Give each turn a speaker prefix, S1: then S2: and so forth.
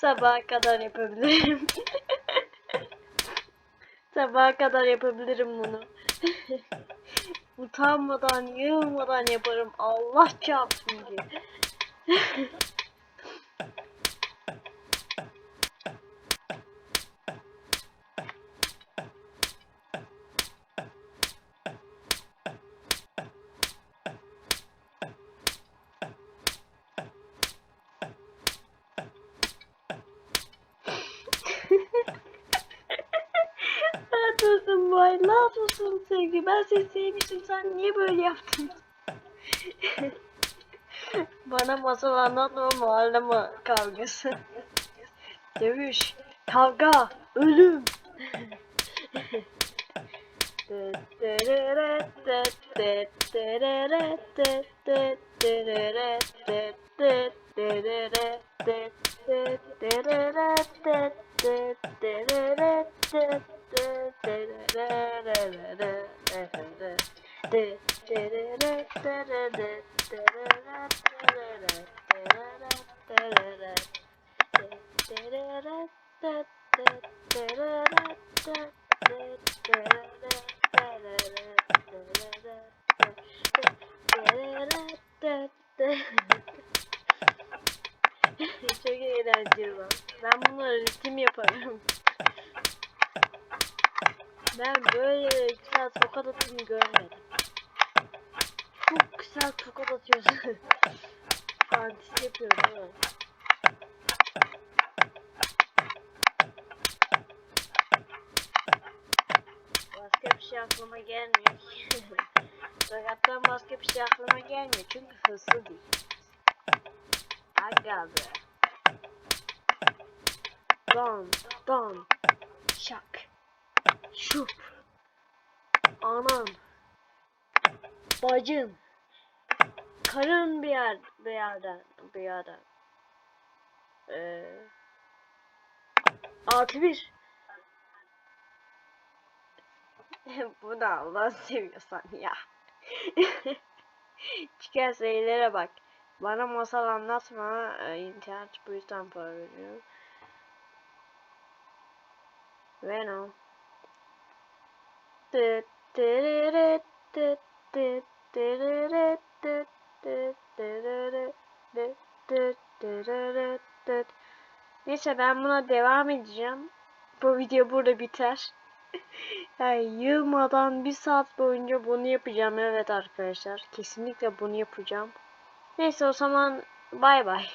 S1: Sabaha kadar yapabilirim. Sabaha kadar yapabilirim bunu. Utanmadan, yılmadan yaparım. Allah çarpsın diye. Boy? Ne yapıyorsun sevgi? Ben seni sevmiştim. Sen niye böyle yaptın? Bana masal anlatma mahalleme kavgası. Dövüş, kavga, ölüm. Çok eğlenceli lan. Ben bunları ritim yaparım. Ben böyle güzel tokat atını görmedim. Güzel tokat atıyorsun. Fantezi yapıyorum değil mi? Başka bir şey aklıma gelmiyor. Tokattan başka bir şey aklıma gelmiyor. Çünkü hızlı değil. Aga be. Don, don, şak, şup, anan, bacın, karın bir yer, bir yerden, bir yerden. Ee, artı bir. Bu da Allah seviyorsan ya. Çıkan sayılara bak. Bana masal anlatma. Ee, İnternet bu yüzden para veriyor. Venom. Tıt tırırıt tıt tıt tırırıt tıt. Neyse ben buna devam edeceğim. Bu video burada biter. Yani yılmadan bir saat boyunca bunu yapacağım. Evet arkadaşlar. Kesinlikle bunu yapacağım. Neyse o zaman bay bay.